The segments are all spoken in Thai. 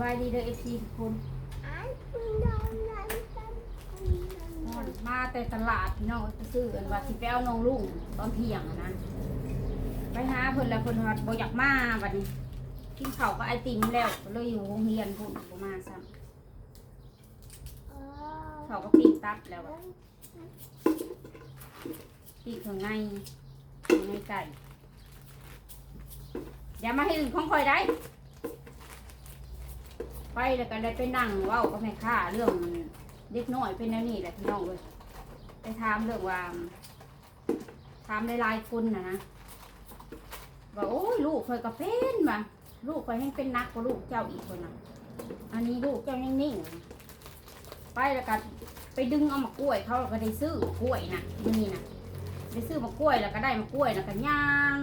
บายดีเด้อเอฟซีทุกคนมาแต่ตลาดพี่น้องไปซื้อกันว่าสิไปเอาน้องลุงตอนเที่ยงอะนะไปหาเพิ่นแล้วเพิ่นว่าบ่อยากมาบัดนี้กินข้าวก็ไอติมแล้วก็เลยอยู่โรงเรียนพุ่นบ่มาซ้ำเขาก็ปิ้งตับแล้วอะปิ้งเครื่องในเครื่องในไก่อย่ามาให้อื่นของคอยได้ ไปแล้วก็ได้ไปนั่งเว้ากับแม่ค้าเรื่องเด็กน้อยเป็นแนวนี้แหละพี่น้องเลยไปถามเรื่องว่าถามหลายๆคนนะนะว่าโอ้ยลูกคอยก็เป็นมาลูกคอยให้เป็นนักกว่าลูกเจ้าอีกคนนะอันนี้ลูกเจ้ายังนิ่งๆไปแล้วก็ไปดึงเอามากล้วยเขาก็ได้ซื้อมากล้วยนะนี่นะได้ซื้อมากล้วยแล้วก็ได้มากล้วยแล้วก็ย่าง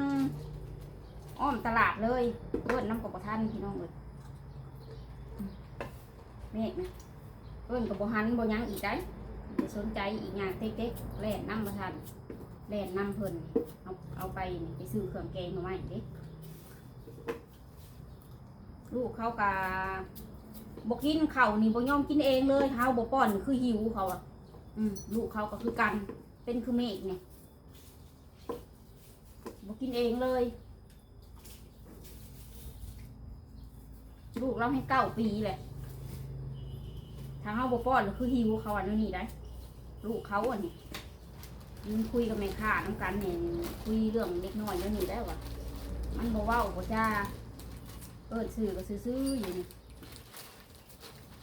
อ้อมตลาดเลยเพื่อนน้ำกบประทันพี่น้องเลย เมฆนะเพิ่นกับบหันบยังอีกได้จะสนใจอีกอย่างเต็กๆแล่นน้ำมาทันแล่นน้ำเพิ่นเอาเอาไปไปซื้อเครื่องแกงมาใหม่เด้ลูกเขากะบกินเข้านี่บ่ยอมกินเองเลยเฮาบป้อนคือหิวเขาอะอืมลูกเขาก็คือกัน เป็นคือเมฆเนี่ยบกินเองเลย ลูกเราให้เก้าปีแหละ ทาเขาบป้อนก็คือหิวเขาอันนี้ได้ ลูกเขาอันนี้ยืนคุยกับแม่ค้าน้ำกันเนี่ยคุยเรื่องเล็กน้อยแล้วนี่ได้วะมันบอกว่าบ่จ้าเปิดสื่อก็ซื้อๆอยู่นี่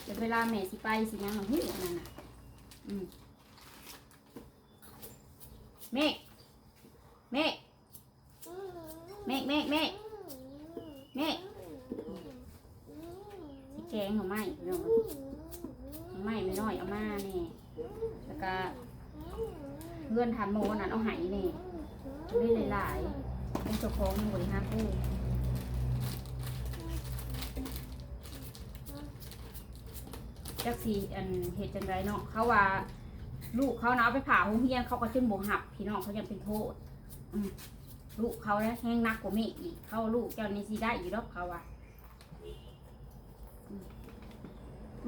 แต่เวลาแม่สิไปสิยังมันหูอันนั่นน่ะอืมเมฆเมฆเมฆเมฆเมฆสิแกงของไม้พี่น้องเอ้ย ไม่ไม่น้อยเอามานี่แล้วก็ เพื่อนทันโมนั่นเอาหายนี่ได้หลายๆเป็นเจ้าของทั้งบริหารผู้จักสีอันเหตุจังไรเนาะเขาว่า ลูกเขาเนาะเอาไปผ่าห้องเฮียนเขาก็จนบวหับ พี่น้องเขายังเป็นโทษลูกเขาเนี่ยแห้งนักกว่าเมฆอีก เขาลูกเจ้านี่สิได้อยู่รอบเขาว่า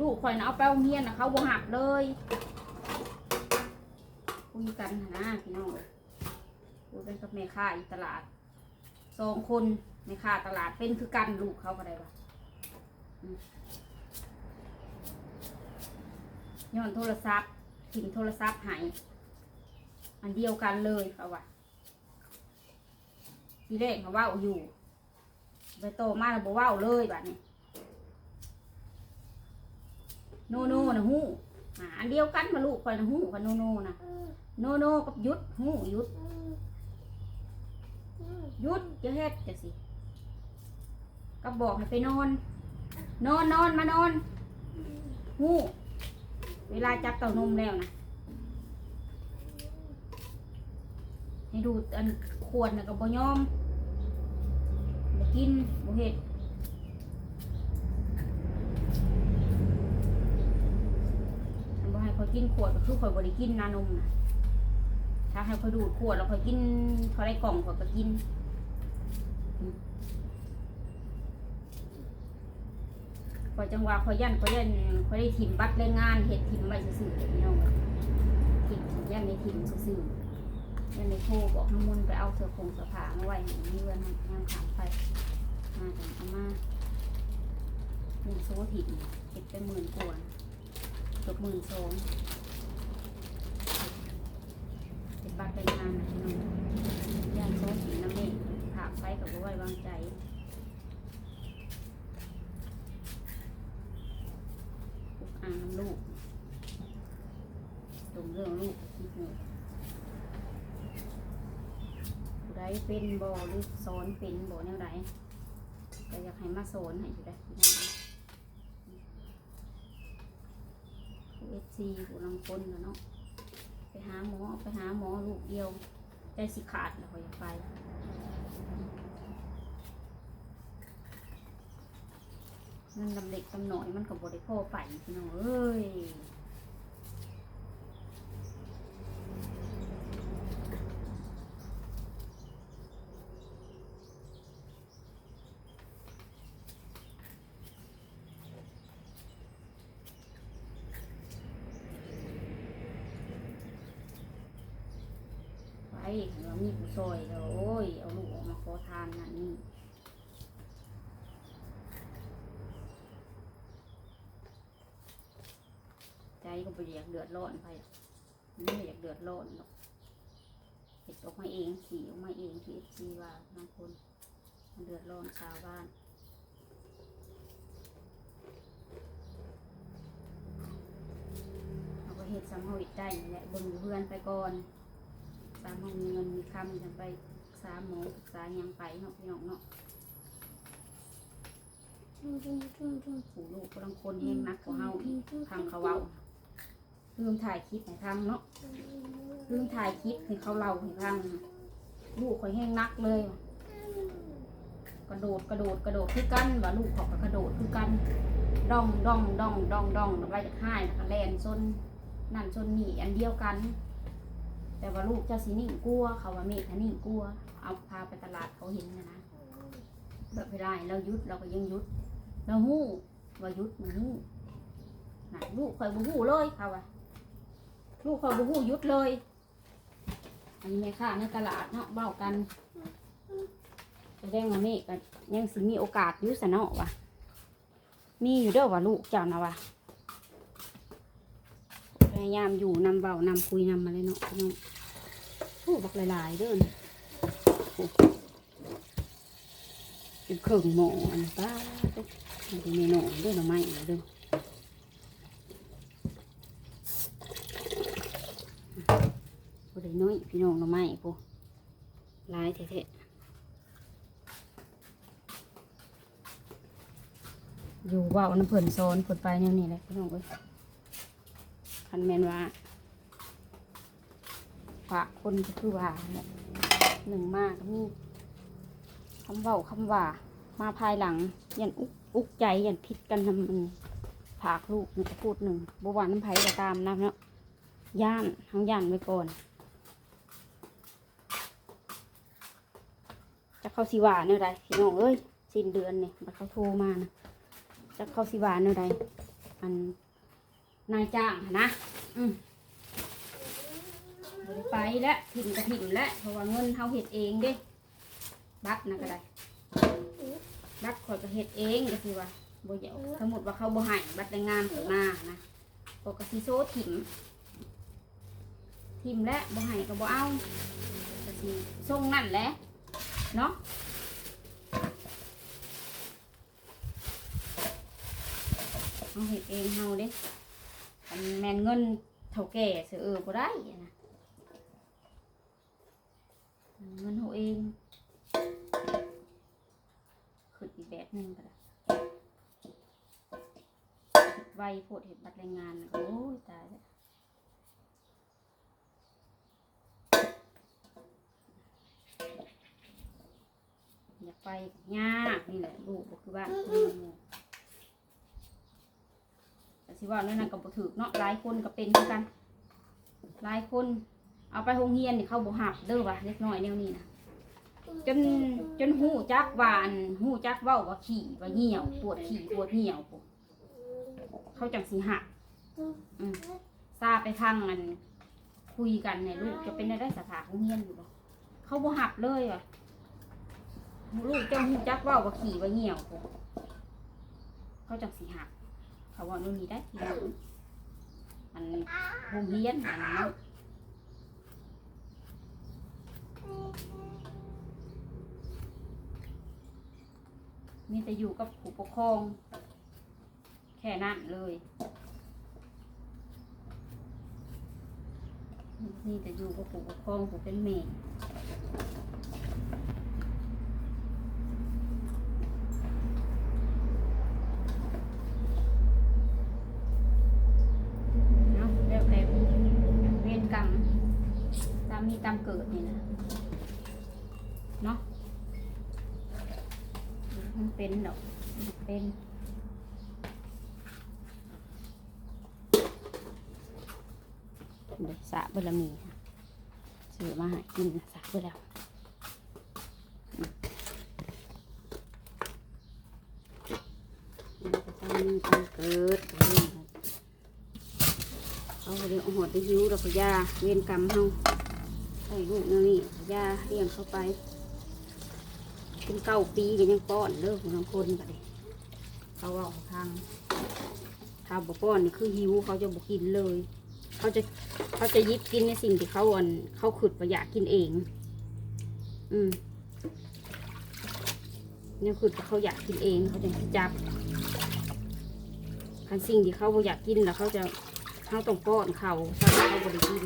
ลูกข่อยนะเอาไปโรงเรียนนะเขาบ่หักเลย คุยกันหนะพี่น้องคุยกันกับแม่ค้าอยู่ตลาดสองคนแม่ค้าตลาดเป็นคือกันลูกเขาก็ได้ปะย้อนโทรศัพท์ถิ่มโทรศัพท์หายอันเดียวกันเลยเขาว่าทีแรกเขาว่าอยู่ไปโตมาแล้วบ่เว่าเลยแบบนี้โนโนนะฮู้อันเดียวกันมาลูกคอยนะฮู้กับโนโนนะ โนโนกับยุดฮู้ยุดยุดจะเฮ็ดจะสิก็บอกให้ไปนอน นอนนอนมานอนฮู้เวลาจับเต่านมแล้วนะให้ดูอันควรนะก็บ่ยอมบ่กินบเฮ็ดอันบ่ให้เขากินขวดก็คือข่อยบ่ได้กินนานมนะ ถ้าให้เขาดูดขวดแล้วเขากินเขาได้กล่องเขาก็กินอืมข่อจังหวะข่อยยันข่อยยันข่อได้ถิ่มบัตรแรงงานเฮ็ดถิ่มไว้ซื่อๆพี่น้องถิ่มยันในถิ่มซื่อๆยันในโทรบอกน้ำมนไปเอาเสื้อผงเสื้อผ้ามาไว้ให้มีเงินงานขามไปมาจังเอามาเงินโซ่ถิ่มเก็บไปหมื่นกว่าเกือบหมื่นสองเป็นบัตรเป็นงานนะพี่น้องย่านโซสีน้ำเมฆถากไฟกับไว้วางใจอุกอ่างลูกตรงเรื่องลูกที่หูผู้ใดเป็นบ่หรือสอนเป็นบ่แนวใดก็อยากให้มาสอนให้อยู่ได้เอฟซีผู้ลังคนนะเนาะ ไปหาหมอไปหาหมอลูกเดียวใจสิขาดแล้วก็อยากไปมันดำเล็กดำหน่อยมันกับบริโภคไปพี่น้องเอ้ย เห็นว่ามีผู้ ซอยแล้วโอ้ย เอาลูกออกมาขอทานนั่นนี่ใจก็ไปอยากเดือดร้อนไปไม่อยากเดือดร้อนหรอกเห็ดออกมาเองขี่ออกมาเองที่เอฟซีว่าบางคนมันเดือดร้อนชาวบ้านเอาไปเห็ดซ้ำเฮาอิดได้นี่แหละเบิ่งเพื่อนไปก่อน สามเฮามีเงินมีคำจังไปปรึกษาหมอปรึกษาหยังไปเนาะพี่น้องเนาะจุ่มจุ่มจุ่มจุ่มผู้ลูกก็ต้องคนเฮงนักกว่าเฮาอีกทางเขาเว้าลืมถ่ายคลิปให้ทางเนาะลืมถ่ายคลิปให้เขาเล่าให้ทางลูกข่อยเฮงนักเลย กระโดดกระโดดกระโดดคือกันว่าลูกเขอก็กระโดดคือกันดองดองดองดองดองแล้วก็จะให้แล้วก็แลนซนนั่นซนนี่อันเดียวกัน แต่ว่าลูกเจ้าสีนิ่งกลัว เขาว่าเมฆนิ่งกลัว เอาพาไปตลาดเขาเห็นนะนะแบบไม่ได้เราหยุดเราก็ยังหยุด เราหู้ว่าหยุดมันหู้นะลูกคอยบูหู้เลยเขาว่าลูกคอยบูหู้หยุดเลย อันนี้แม่ค้าในตลาดเนาะเบ้ากันแสดงว่าเมฆก็ยังสิมีโอกาสยุ่สนอวะมีอยู่เด้อว่าลูกเจ้านะวะพยายามอยู่นำเบานำคุยนำมาเลยเนาะพี่น้อง พูดบักหลายๆเด้อนเป็นเครื่องหมออันป้าเด้อมันเป็นเมนูด้อหน่อไม้เด้อบ่ได้น้อยพี่น้องหน่อไม้ปูหลายแท้ๆอยู่ว่าวน้ำเพิ่นโซนเพิ่นไปแนวนี้แหละพี่น้องเอ้ยคันแมนว่า ฝากคนก็คือว่าแหละหนึ่งมากมีคำเว้าคำว่า มาภายหลัง ยันอุกอุกใจยันผิดกันทำมันผากลูกมันจะพูดหนึ่งบวาน้ำไผ่ก็ตามนะเนาะย่านทั้งย่านไว้ก่อนจะเข้าสิวาเนี่ยใดพี่น้องเอ้ยสิ้นเดือนเนี่ยมันเขาโทรมานะจะเข้าสิวาเนี่ยใดอันนายจ้างนะ อืม ไปแล้วถิ่นกระถิ่นแล้วเพราะว่าเงินเขาเห็ดเองเด้ บัตรนะก็ได้ บัตรข่อยก็เฮ็ดเองก็คือว่าบ่อยากสมมุติว่าเขาบ่ให้บัตรแรงงานของมานะปกติโซถิ่มถิ่มและบ่ให้ก็บ่เอาก็สิส่งนั่นแหละเนาะเอาเฮ็ดเองเฮาเด้อันแมนเงินเท่าแก่เสือเออบ่ได้นะ เงินเฮาเองขึ้นอีกแบบหนึ่งก็ได้ไวโพดเห็นบัตรแรงงาน โอ้ยตายแล้วอยากไปยากนี่แหละลูกบอกคือว่าแต่สิว่านั่นนะก็บ่ถือเนาะหลายคนก็เป็นคือนกันหลายคน เอาไปโรงเรียนนี่เขาบ่หับเด้อว่ะเล็กน้อยแนวนี้นะจนจนหูจักวาอันหูจักเว้าว่าขี่ว่าเหี่ยว ปวดขี่ปวดเหี่ยวปุ๊เขาจังสิหักอืมซาไปทางอันคุยกันในลูกจะเป็นได้สถาของเฮียนอยู่บ่เขาบ่หักเลยว่ะลูกเจ้าหูจักเว้าว่าขี่ว่าเหี่ยวปุ๊เขาจังสิหักเขาว่านู่นนี่ได้ที่เราอันโรงเรียนอันนั้น มีแต่อยู่กับผู้ปกครอง แค่นั้นเลย นี่แต่อยู่กับผู้ปกครองผู้เป็นแม่เนาะแล้วแต่เวรกรรมตามมีตามเกิดนี่นะ เนาะมันเป็นดอกเป็นเดี๋ยวสะบลามีค่ะซื้อมาห้กินนะสระบลาอืมมันจะต้องมีกเกิดเอาเดี๋ยวหอดได้หิวเราก็ยาเวียนกรรมเฮาให้ลูกนี่ยาเลี้ยงเข้าไป เป็นเก้าปีก็ยังป้อนเด้อของน้องคนกันเลยเขาเอาทางถ้าบกป้อนนี่คือหิวเขาจะบกินเลย เขาจะเขาจะยิบกินในสิ่งที่เขาอันเขาขุดประอยากกินเอง อืมเนี่ยขุดเขาอยากกินเองเขาจะจับคันสิ่งที่เขาอยากกินแล้วเขาจะเขาต้องป้อนเขาถ้าเขาบ่ได้กิน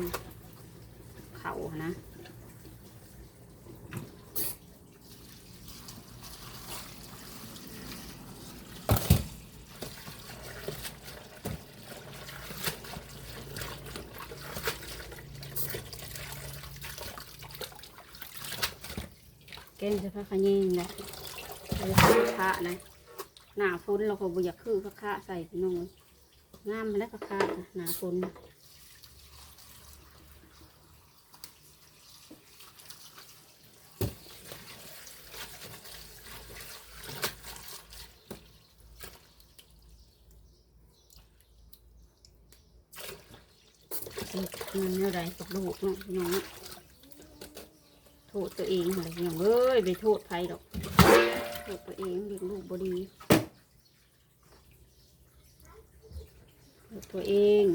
เขานะ แกงจะพักขะแยงนะเลยคือพระนะหนาฝนเราก็บ่อยากคือพระคะใส่พี่น้องงามแล้วพระคะนะหนาฝนมันเท่าไรกับลูกเนาะน้อง ษตัวเองอะไรอย่างเอ้ยไปโทษใครหรอกโทษตัวเองเลี้ยงลูกบดีโทษตัวเอง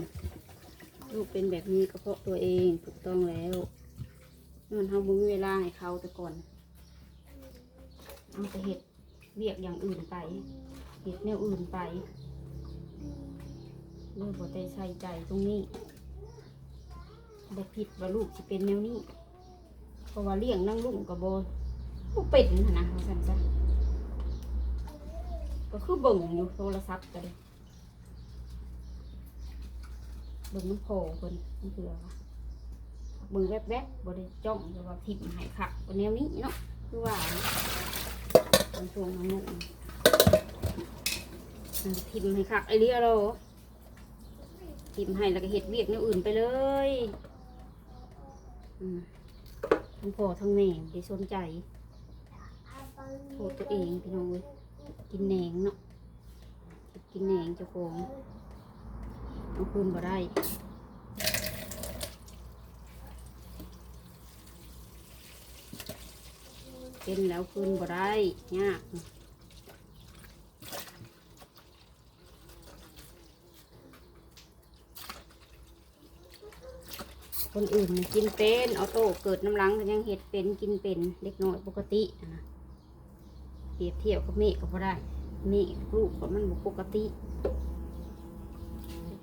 ลูกเป็นแบบนี้ก็เพราะตัวเองถูกต้องแล้วมันเขาบุญเวลาให้เขาแต่ก่อนเอาไปเห็ดเวียกอย่างอื่นไปเห็ดแนวอื่นไปเรื่องบ่ได้ใส่ใจตรงนี้ได้ผิดว่าลูกจะเป็นแนวนี้ เพราะว่าเลี้ยงนั่งลุงกับโบบ่เป็นหั้นนะว่าซั่นซะก็คือเบิ่งอยู่โทรศัพท์กันเบิ่งน้ำโพเพิ่นมันคือว่าเบิ่งแวบๆบ่ได้จ้องแต่ว่าทิ่มให้คักว่าแนวนี้เนาะคือว่าทางช่วงนั้นนุ่มทิ่มให้คักไอเดียเราทิ่มให้แล้วก็เฮ็ดเวียกแนวอื่นไปเลย อืม ทั้งพ่อทั้งแม่ได้สนใจโทษตัวเองพี่น้องเลยกินแหนงเนาะกินแหนงเจ้าของเอาคืนบ่ได้เป็นแล้วคืนบ่ได้ยาก คนอื่นน่ะกินเป็นเอาโต้เกิดน้ำลังก็ยังเห็ดเป็นกินเป็นเล็กน้อยปกตินะเปรียบเทียบกับเมฆก็พอได้เมฆลูกก็มันปกติ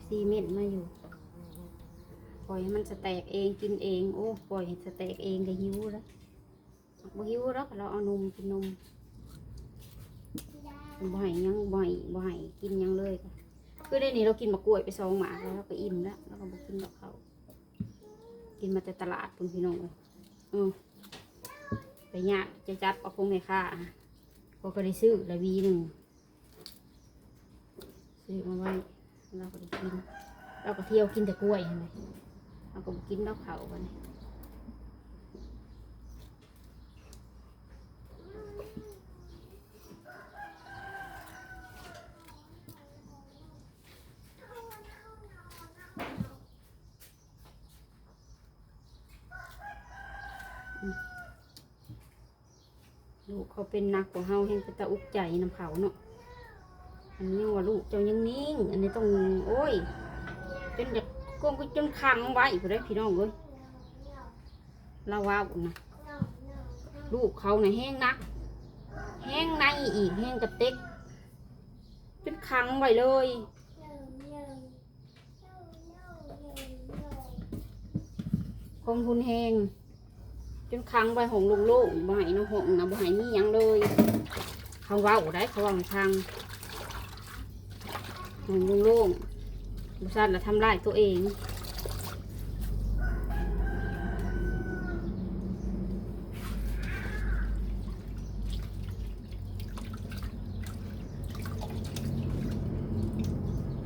ซีเม็ดมาอยู่ปล่อยให้มันสแตกเองกินเองโอ้ปล่อยให้สแตกเองก็หิวแล้วบ่หิวแล้วเราเอานมกินนมบ่ให้หยังบ่ให้บ่ให้กินยังเลยค่ะคือได้นี่เรากินมะกล้วยไปสองหมากแล้วเราก็อิ่มแล้วเราก็บ่กินดอกเขา กินมาแต่ตลาดพุ่นพี่น้องเลยเออไปยากจะจับเอาคงในค่าก็ก็ได้ซื้อละวีหนึ่งซื้อมาไว้เราก็ได้กิน เราก็เที่ยวกินแต่กล้วยเห็นไหมเราก็กินดอกเขาไปนี่ลูก เป็นนักกว่าเฮาแห่งตาอุกใจน้ำเขาเนาะอันนี้ว่าลูกเจ้ายังนิ่ง อันนี้ต้องโอ้ยจนจะกงก็จนขังไว้ผู้ใดพี่น้องเอ้ยเราว่าบุญนะลูกเขาในะแห้งนัก แห้งในอีกแห้งกระเต็กจนขังไว้เลยคงทุนแห้ง จนขังไว้หงโล่งๆบ่ให้น้องหงนะบ่ให้มีหยังเลยเขาว่าได้เขาว่าให้ฟังหงโล่งบุษันละทำลายตัวเอง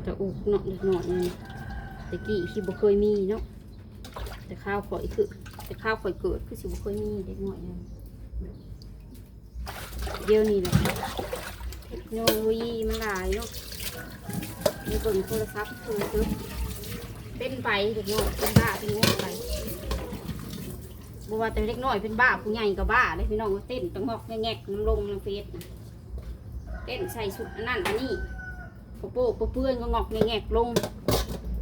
จะอุกเนาะเล็กน้อยต่กี้ที่บ่เคยมีเนาะแต่ข้าวข่อยคือ แต่ข้าวข่อยเกิดคือสิบ่เคยมีเด็กหน้อยนั่นเดี๋ยวนี้แหละเทคโนโลยีมันหลายเนาะในเบิ่งโทรศัพท์โทรศัพท์เป็นไปเด็กน้อยเป็นบ้าเป็นงงไปบ่ว่าแต่เล็กน้อยเป็นบ้าผู้ใหญ่ก็บ้าเลยพี่น้องเต้นตังงอกแงกๆน้ำลงน้ำเฟสน่ะเต้นใส่ชุดอันนั้นอันนี้โปโป้โเปื้อนก็งอกแงกๆลง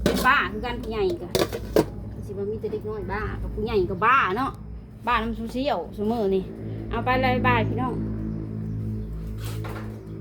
เป็นบ้าคือกันผู้ใหญ่ก็ สิว่ามีแต่เด็กน้อยบ้ากับผู้ใหญ่ก็บ้าเนาะบ้าน้ำซูเซียวเสมอนี่เอาไปเลยบายพี่น้อง